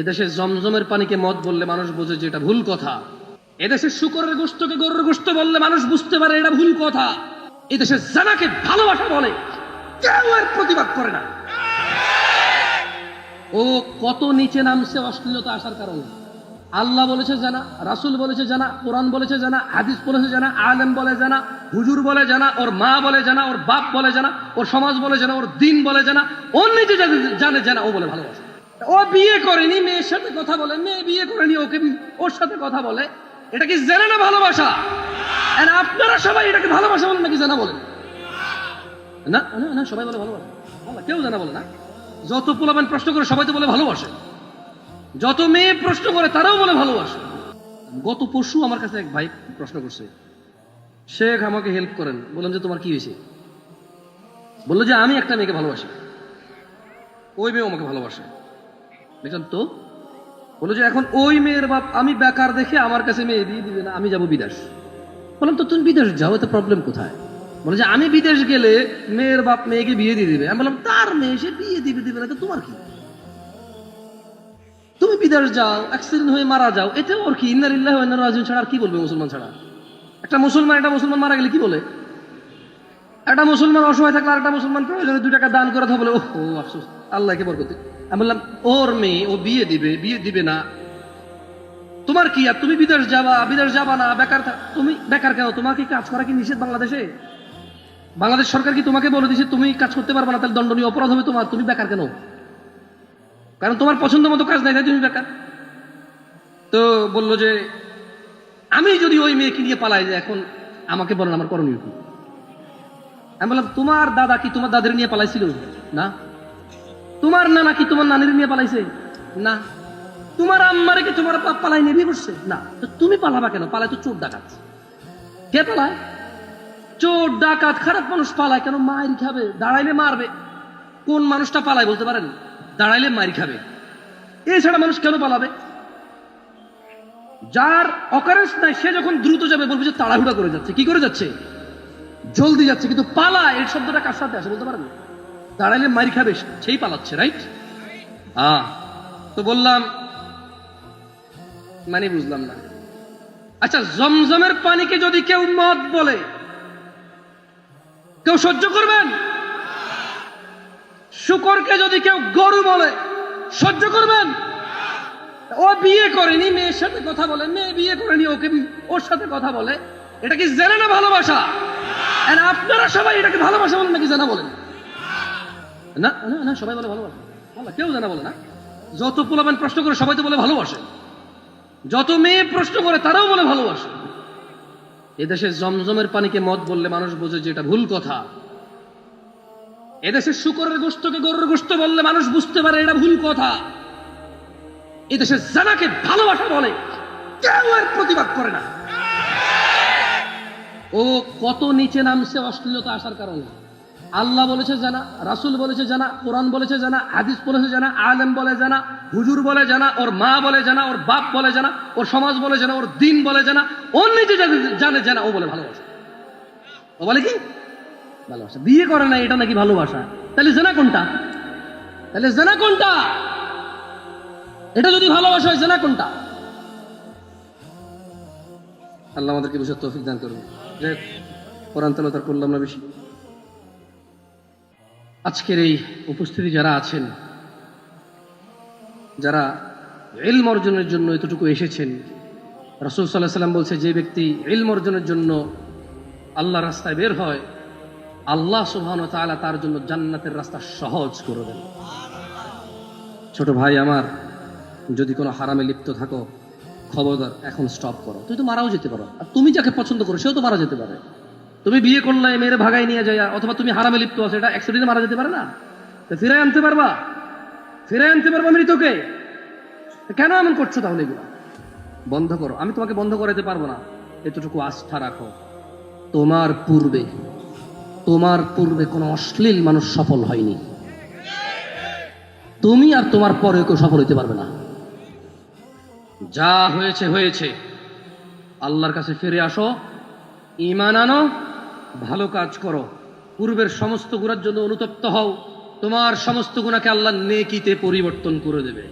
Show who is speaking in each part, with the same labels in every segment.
Speaker 1: এদেশে জমজমের পানিকে মদ বললে মানুষ বোঝে যে এটা ভুল কথা। এদেশে শুকরের গোস্তকে গরুর গোস্ত বললে মানুষ বুঝতে পারে এটা ভুল কথা। এদেশে জানাকে ভালোবাসা বলে কেউ এর প্রতিবাদ করে না। ও কত নিচে নামছে অশ্লীলতা আসার কারণে। আল্লাহ বলেছে জানা, রাসুল বলেছে জানা, কোরআন বলেছে জানা, হাদিস বলেছে জানা, আলেম বলে জানা, হুজুর বলে জানা, ওর মা বলে জানা, ওর বাপ বলে জানা, ওর সমাজ বলে জানা, ওর দিন বলে জানা ওর নিজে জানে জানা, ও বলে ভালোবাসে। ও বিয়ে করেনি, মেয়ের সাথে কথা বলে, মেয়ে বিয়ে করেনি, ওকে ওর সাথে কথা বলে। এটা কি জেনে না ভালোবাসা? আপনারা সবাই এটাকে ভালোবাসা বলেন নাকি জানা বলেন? না না না, সবাই বলে ভালোবাসে। কেউ জানা বলে না। যত পোলাপান প্রশ্ন করে সবাই তো বলে ভালোবাসে। যত মেয়ে প্রশ্ন করে তারাও বলে ভালোবাসে। গত পরশু আমার কাছে এক ভাই প্রশ্ন করছে, শেখ, আমাকে হেল্প করেন। বললাম যে, তোমার কি হয়েছে? বলল যে, আমি একটা মেয়েকে ভালোবাসি। ওই মেয়ে আমাকে ভালোবাসে। দেখলাম তো বলল যে এখন ওই মেয়ের বাপ আমি বেকার দেখে আমার কাছে মেয়ে দিয়ে দিবে না, আমি যাব বিদেশ। বললাম, তো তুমি বিদেশ যাও, এতে প্রবলেম কোথায়? বলে যে, আমি বিদেশ গেলে মেয়ের বাপ মেয়েকে বিয়ে দিয়ে দিবে। আমি বললাম, তার মেয়ে, সে বিয়ে দিবে দিবে না, তো তোমার কি? তুমি বিদেশ যাও অ্যাক্সিডেন্ট হয়ে মারা যাও এতে ওর কি ইন্নার রাজিউন ছাড়া আর কি বলবে মুসলমান ছাড়া? একটা মুসলমান একটা মুসলমান মারা গেলে কি বলে? একটা মুসলমান অসহায় থাকলে আর একটা মুসলমান প্রয়োজনে দুই টাকা দান করে বলে ও আফসোস, আল্লাহকে বরকত। আমি বললাম, ওর মেয়ে, ও বিয়ে দিবে বিয়ে দিবে না। তোমার কি আর তুমি বিদেশ যাবা বিদেশ যাবা না, বেকার তুমি বেকার কেন? তোমাকে কাজ করা কি নিষেধ বাংলাদেশে? বাংলাদেশ সরকার কি তোমাকে বলে দিছে, তুমি কাজ করতে পারবে না, তাহলে দণ্ডনীয় অপরাধ হবে তোমার, তুমি বেকার কেন? কারণ তোমার পছন্দ মতো কাজ নাই তুমি বেকার। তো বলল যে, আমি যদি ওই মেয়েকে নিয়ে পালাই যে এখন আমাকে বলেন আমার করণীয় কি? আমি বললাম, তোমার দাদা কি তোমার দাদের নিয়ে পালাইছিল? না? তোমার নানা কি তোমার নানির নিয়ে পালাইছে? না। তোমার আম্মারে কি তোমার বাপ পালাই নিয়ে করছে? না। তো তুমি পালাবা কেন? পালায় তো চোর ডাকাত। কে পালায়? চোর, ডাকাত, খারাপ মানুষ পালায় কেন? মায়ের খাবে, দাঁড়াইলে মারবে। কোন মানুষটা পালায় বলতে পারেন? দাঁড়াইলে মায়ের খাবে। এছাড়া মানুষ কেন পালাবে? যার অকারেন্স নাই, সে যখন দ্রুত যাবে, বলবে যে তাড়াহুড়া করে যাচ্ছে। কি করে যাচ্ছে? জলদি যাচ্ছে, কিন্তু পালা এই শব্দটা কার সাথে আসে বলতে পারেন? দাঁড়াইলে মারি খাবে, সেই পালাচ্ছে রাইট হ্যাঁ তো বললাম মানে বুঝলাম না। আচ্ছা জমজমের পানিকে যদি কেউ মদ বলে, কেউ সহ্য করবেন? শুকরকে যদি কেউ গরু বলে, সহ্য করবেন? ও বিয়ে করেনি, মেয়ের সাথে কথা বলে, মেয়ে বিয়ে করেনি, ওকে, ওর সাথে কথা বলে। এটা কি জেনে না ভালোবাসা? আপনারা সবাই এটাকে ভালোবাসা বলেন নাকি জানা বলেন? না না না সবাই বলে ভালোবাসা। বলে, কেউ জানা বলে না। যত পোলাপান প্রশ্ন করে সবাই তো বলে ভালোবাসে। যত মেয়ে প্রশ্ন করে তারাও বলে ভালোবাসে। এদেশে জমজমের পানিকে মদ বললে মানুষ বোঝে যে এটা ভুল কথা। এদেশে শুকরের গোস্তকে গরুর গোস্ত বললে মানুষ বুঝতে পারে এটা ভুল কথা। এদেশে জানাকে ভালোবাসা বলে কেউ এর প্রতিবাদ করে না। ও কত নিচে নামছে অশ্লীলতা আসার কারণে। আল্লাহ বলেছে জানা, রাসুল বলেছে জানা, কোরআন বলেছে জানা, হাদিস বলেছে জানা, আলেম বলে জানা, হুজুর বলে জানা, ওর মা বলে জানা, ওর বাপ বলে জানা, ওর সমাজ বলে জানা, ওর দিন বলে জানা ওর নিজে জানে- জানে ও বলে ভালোবাসা। ও বলে কি? ভালোবাসা। বিয়ে করে না এটা নাকি ভালোবাসা? তাহলে জানা কোনটা? তাহলে জানা কোনটা? এটা যদি ভালোবাসা হয়, জানা কোনটা? আল্লাহ আমাদেরকে বুঝে তৌফিক দান করুন। যে কোরআন তার করলাম না বেশি। আজকের এই উপস্থিতি যারা আছেন, যারা ইলম অর্জনের জন্য এতটুকু এসেছেন, রসুল সাল্লাহ সাল্লাম বলছে, যে ব্যক্তি ইলম অর্জনের জন্য আল্লাহ রাস্তায় বের হয়, আল্লাহ সুবহান তাআলা তার জন্য জান্নাতের রাস্তা সহজ করে দেন। ছোট ভাই আমার, যদি কোনো হারামে লিপ্ত থাকো, খবরদার, এখন স্টপ করো। তুই তো মারাও যেতে পারো। আর তুমি যাকে পছন্দ করো, সেও তো মারা যেতে পারে। তুমি বিয়ে করলে, মেয়ের ভাগাই নিয়ে যায় অথবা তুমি হারামে লিপ্ত আছো, এটা অ্যাক্সিডেন্টে মারা যেতে পারে না? ফিরে আনতে পারবা? ফিরে আনতে পারবা মৃতকে? কেন এমন করছ তাহলে এগুলো? বন্ধ করো। আমি তোমাকে বন্ধ করাতে পারব না। এতটুকু আস্থা রাখো। তোমার পূর্বে তোমার পূর্বে কোনো অশ্লীল মানুষ সফল হয়নি। তুমি আর তোমার পরে কেউ সফল হইতে পারবে না। যা হয়েছে হয়েছে। আল্লাহর কাছে ফিরে আসো ইমান আনো ভালো কাজ করো। পূর্বের সমস্ত গুণার জন্য অনুতপ্ত হও। তোমার সমস্ত গুণাকে আল্লাহ নেকিতে পরিবর্তন করে দেবে।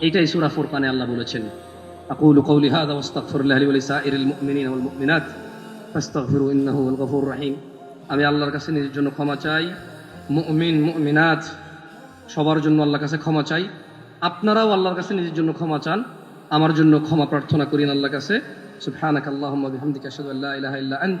Speaker 1: এইটাই সূরা ফুরকানে আল্লাহ বলেছেন। কওলি হাযা ওয়াস্তাগফিরুল্লাহ লি ওয়া লিসাইরিল মুমিনিনা ওয়াল মুমিনাত। ফাস্তাগফিরু ইন্নাহু হুয়াল গফুরুর রহিম। আমি আল্লাহর কাছে নিজের জন্য ক্ষমা চাই। মুমিন, মুমিনাত, সবার জন্য আল্লাহর কাছে ক্ষমা চাই। আপনারাও আল্লাহর কাছে নিজের জন্য ক্ষমা চান। আমার জন্য ক্ষমা প্রার্থনা করেন আল্লাহর কাছে। সুবহানাক আল্লাহুম্মা বিহামদিকা আশহাদু আল্লা ইলাহা ইল্লা আন্ত।